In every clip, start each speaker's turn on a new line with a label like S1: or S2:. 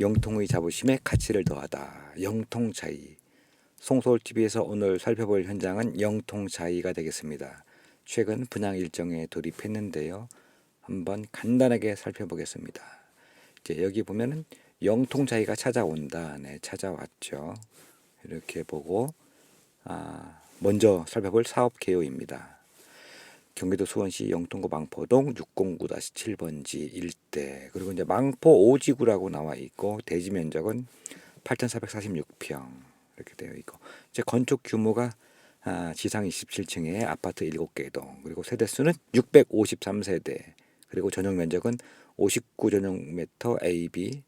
S1: 영통의 자부심에 가치를 더하다. 영통차이. 송서울TV에서 오늘 살펴볼 현장은 영통차이가 되겠습니다. 최근 분양 일정에 돌입했는데요. 한번 간단하게 살펴보겠습니다. 이제 여기 보면은 영통차이가 찾아온다. 네, 찾아왔죠. 이렇게 보고 아, 먼저 살펴볼 사업 개요입니다. 경기도 수원시 영통구 망포동 609-7번지 일대 그리고 이제 망포 5지구라고 나와 있고 대지 면적은 8,446평 이렇게 되어 있고 이제 건축 규모가 아, 지상 27층에 아파트 7개 동 그리고 세대 수는 653세대 그리고 전용 면적은 59 전용미터 AB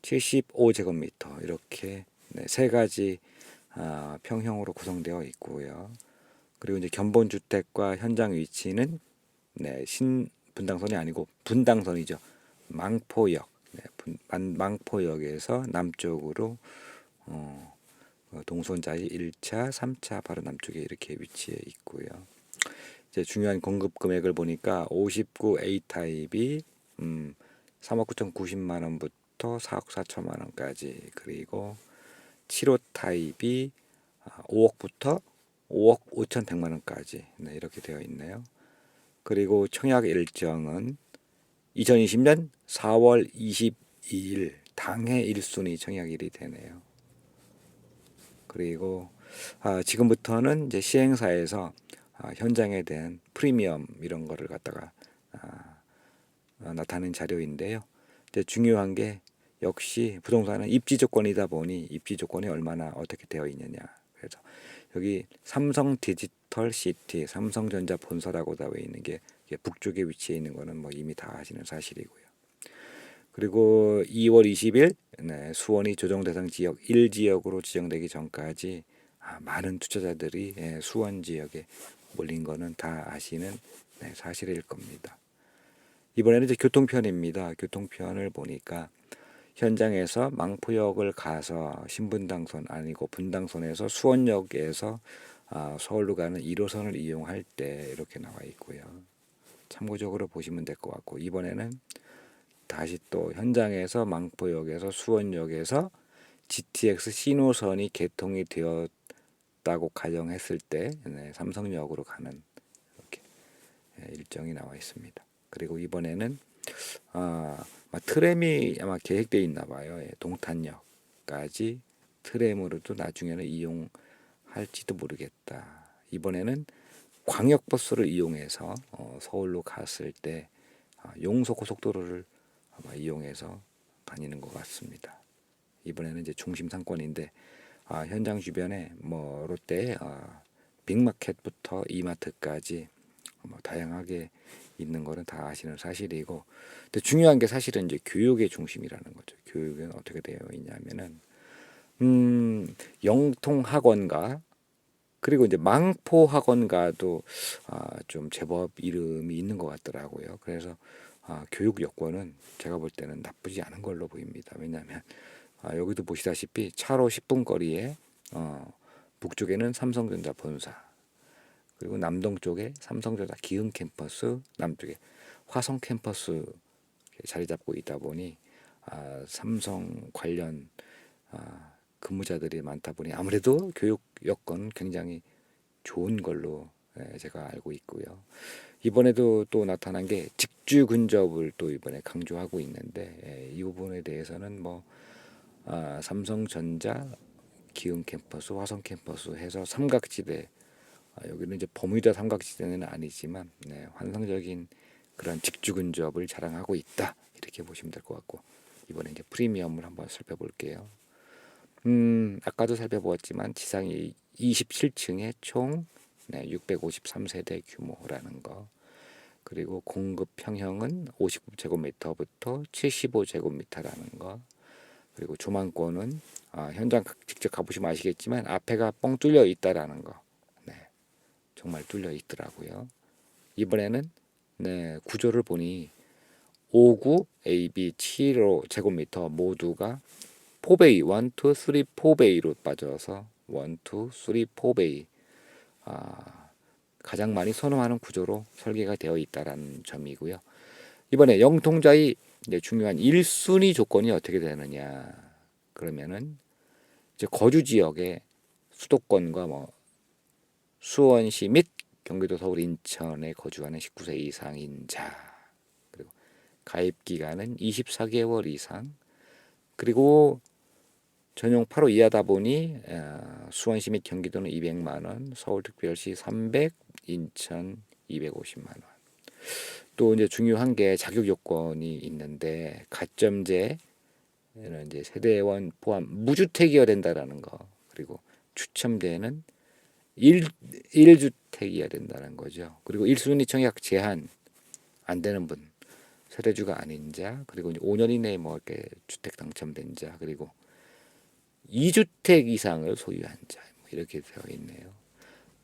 S1: 75 제곱미터 이렇게 네, 세 가지 아, 평형으로 구성되어 있고요. 그리고 이제 견본 주택과 현장 위치는 네, 신 분당선이 아니고 분당선이죠. 망포역. 네, 분, 만- 망포역에서 남쪽으로 어, 어, 동선자의 1차, 3차 바로 남쪽에 이렇게 위치해 있고요. 이제 중요한 공급 금액을 보니까 59 A 타입이 음, 3억 9,090만 원부터 4억 4천만 원까지 그리고 7호 타입이 아, 5억부터 5억 5천100만 원까지 네, 이렇게 되어 있네요. 그리고 청약 일정은 2020년 4월 22일 당해 1순위 청약일이 되네요. 그리고 아, 지금부터는 이제 시행사에서 아, 현장에 대한 프리미엄 이런 거를 갖다가 아, 어, 나타낸 자료인데요. 이제 중요한 게 역시 부동산은 입지 조건이다 보니 입지 조건이 얼마나 어떻게 되어 있느냐. 그래서 여기 삼성 디지털 시티, 삼성전자 본사라고 되어 있는 게 북쪽에 위치해 있는 거는 뭐 이미 다 아시는 사실이고요. 그리고 2월 20일 네, 수원이 조정 대상 지역 1지역으로 지정되기 전까지 아, 많은 투자자들이 예, 수원 지역에 몰린 거는 다 아시는 네, 사실일 겁니다. 이번에는 이제 교통편입니다. 교통편을 보니까 현장에서 망포역을 가서 신분당선 아니고 분당선에서 수원역에서 아, 서울로 가는 1호선을 이용할 때 이렇게 나와 있고요. 참고적으로 보시면 될 것 같고 이번에는 다시 또 현장에서 망포역에서 수원역에서 GTX 신호선이 개통이 되었다고 가정했을 때 네, 삼성역으로 가는 이렇게 예, 일정이 나와 있습니다. 그리고 이번에는 아, 아마 트램이 아마 계획돼 있나 봐요. 예, 동탄역까지 트램으로도 나중에는 이용할지도 모르겠다. 이번에는 광역버스를 이용해서 어, 서울로 갔을 때 아, 용서 고속도로를 아마 이용해서 다니는 것 같습니다. 이번에는 이제 중심 상권인데 아, 현장 주변에 뭐 롯데 아, 빅마켓부터 이마트까지 뭐 다양하게 있는 거는 다 아시는 사실이고 근데 중요한 게 사실은 이제 교육의 중심이라는 거죠. 교육은 어떻게 되어 있냐면은 음, 영통 학원가 그리고 이제 망포 학원가도 아, 좀 제법 이름이 있는 것 같더라고요. 그래서 아, 교육 여건은 제가 볼 때는 나쁘지 않은 걸로 보입니다. 왜냐하면 아, 여기도 보시다시피 차로 10분 거리에 어, 북쪽에는 삼성전자 본사 그리고 남동 쪽에 삼성전자 기흥 캠퍼스 남쪽에 화성 캠퍼스 자리 잡고 있다 보니 아, 삼성 관련 아, 근무자들이 많다 보니 아무래도 교육 여건 굉장히 좋은 걸로 예, 제가 알고 있고요. 이번에도 또 나타난 게 직주 근접을 또 이번에 강조하고 있는데 예, 이 부분에 대해서는 뭐 아, 삼성전자 기흥 캠퍼스, 화성 캠퍼스 해서 삼각지대 아, 여기는 이제 버뮤다 삼각지대는 아니지만 네, 환상적인 그런 직주 근접을 자랑하고 있다 이렇게 보시면 될 것 같고 이번에 이제 프리미엄을 한번 살펴볼게요. 음, 아까도 살펴보았지만 지상이 27층에 총 네, 653세대 규모라는 거. 그리고 공급 평형은 59제곱미터부터 75제곱미터라는 거. 그리고 조망권은 아, 현장 가- 직접 가보시면 아시겠지만 앞에가 뻥 뚫려 있다라는 거. 네, 정말 뚫려 있더라고요. 이번에는 네, 구조를 보니 59, AB, 75 제곱미터 모두가 4베이 1, 2, 3, 4베이로 빠져서 1, 2, 3, 4베이 아, 가장 많이 선호하는 구조로 설계가 되어 있다라는 점이고요. 이번에 영통자의 중요한 1순위 조건이 어떻게 되느냐 그러면은 이제 거주 지역의 수도권과 뭐 수원시 및 경기도 서울 인천에 거주하는 19세 이상인 자. 그리고 가입 기간은 24개월 이상. 그리고 전용 8호 이하다 보니 어, 수원시 및 경기도는 200만 원, 서울특별시 300, 인천 250만 원. 또 이제 중요한 게 자격 요건이 있는데 가점제는 이제 세대원 포함 무주택이어야 된다라는 거. 그리고 추첨제는 1, 1주택이어야 된다는 거죠. 그리고 1순위 청약 제한 안 되는 분, 세대주가 아닌 자, 그리고 이제 5년 이내에 뭐 이렇게 주택 당첨된 자, 그리고 2주택 이상을 소유한 자, 뭐 이렇게 되어 있네요.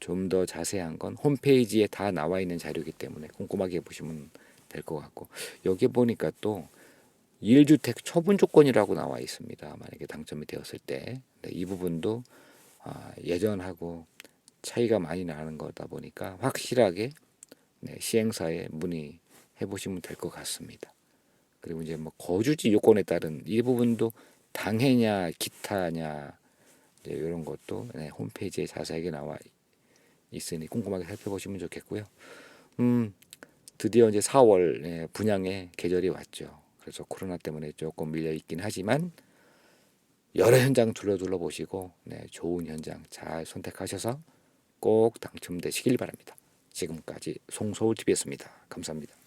S1: 좀 더 자세한 건 홈페이지에 다 나와 있는 자료이기 때문에 꼼꼼하게 보시면 될 것 같고 여기 보니까 또 1주택 처분 조건이라고 나와 있습니다. 만약에 당첨이 되었을 때. 네, 이 부분도 아, 예전하고 차이가 많이 나는 거다 보니까 확실하게 네, 시행사에 문의해 보시면 될 것 같습니다. 그리고 이제 뭐 거주지 요건에 따른 이 부분도 당해냐 기타냐 이제 이런 것도 네, 홈페이지에 자세하게 나와 있으니 꼼꼼하게 살펴보시면 좋겠고요. 음, 드디어 이제 4월 네, 분양의 계절이 왔죠. 그래서 코로나 때문에 조금 밀려 있긴 하지만 여러 현장 둘러 둘러 보시고 네, 좋은 현장 잘 선택하셔서 꼭 당첨되시길 바랍니다. 지금까지 송서울 TV였습니다. 감사합니다.